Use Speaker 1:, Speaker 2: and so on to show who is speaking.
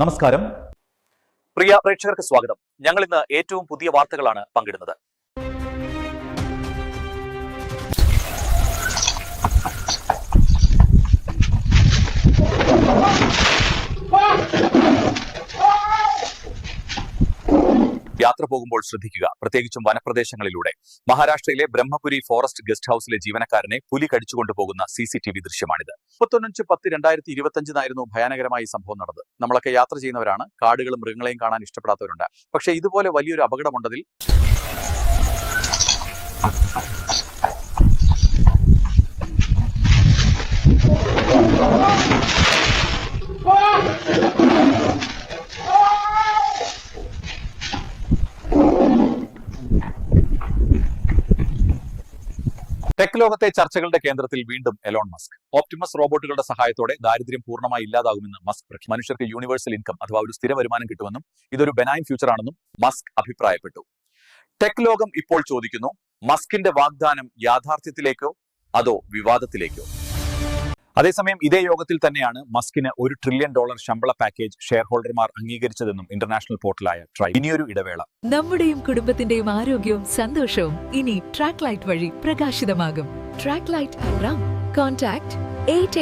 Speaker 1: നമസ്കാരം.
Speaker 2: പ്രിയ പ്രേക്ഷകർക്ക് സ്വാഗതം. ഞങ്ങൾ ഇന്ന് ഏറ്റവും പുതിയ വാർത്തകളാണ് പങ്കിടുന്നത്. യാത്ര പോകുമ്പോൾ ശ്രദ്ധിക്കുക. പ്രത്യേകിച്ചും വനപ്രദേശങ്ങളിലൂടെ. മഹാരാഷ്ട്രയിലെ ബ്രഹ്മപുരി ഫോറസ്റ്റ് ഗസ്റ്റ് ഹൌസിലെ ജീവനക്കാരനെ പുലി കടിച്ചുകൊണ്ടു പോകുന്ന സി സി ടി വി ദൃശ്യമാണിത്. മുപ്പത്തൊന്നഞ്ച് പത്ത് രണ്ടായിരത്തി ഇരുപത്തഞ്ചിനായിരുന്നു ഭയാനകരമായി സംഭവം നടന്നത്. നമ്മളൊക്കെ യാത്ര ചെയ്യുന്നവരാണ്. കാടുകളും മൃഗങ്ങളെയും കാണാൻ ഇഷ്ടപ്പെടാത്തവരുണ്ട്. പക്ഷേ ഇതുപോലെ വലിയൊരു അപകടമുണ്ടതിൽ ടെക് ലോകത്തെ ചർച്ചകളുടെ കേന്ദ്രത്തിൽ വീണ്ടും എലോൺ മസ്ക്. ഓപ്റ്റിമസ് റോബോട്ടുകളുടെ സഹായത്തോടെ ദാരിദ്ര്യം പൂർണമായി ഇല്ലാതാകുമെന്ന് മസ്ക് പ്രഖ്യ മനുഷ്യർക്ക് യൂണിവേഴ്സൽ ഇൻകം അഥവാ ഒരു സ്ഥിര വരുമാനം കിട്ടുമെന്നും ഇതൊരു ബെനൈൻ ഫ്യൂച്ചർ ആണെന്നും മസ്ക് അഭിപ്രായപ്പെട്ടു. ടെക് ലോകം ഇപ്പോൾ ചോദിക്കുന്നു മസ്കിന്റെ വാഗ്ദാനം യാഥാർത്ഥ്യത്തിലേക്കോ അതോ വിവാദത്തിലേക്കോ? അതേസമയം ഇതേ യോഗത്തിൽ തന്നെയാണ് മസ്കിന് ഒരു ട്രില്യൺ ഡോളർ ശമ്പള പാക്കേജ് ഷെയർ ഹോൾഡർമാർ അംഗീകരിച്ചതെന്നും ഇന്റർനാഷണൽ പോർട്ടലായ ട്രൈ ഇനിയൊരു ഇടവേള.
Speaker 3: നമ്മുടെയും കുടുംബത്തിന്റെയും ആരോഗ്യവും സന്തോഷവും ഇനി ട്രാക്ക് ലൈറ്റ് വഴി പ്രകാശിതമാകും. ട്രാക്ക് ലൈറ്റ് റം കോൺടാക്ട് എയ്റ്റ്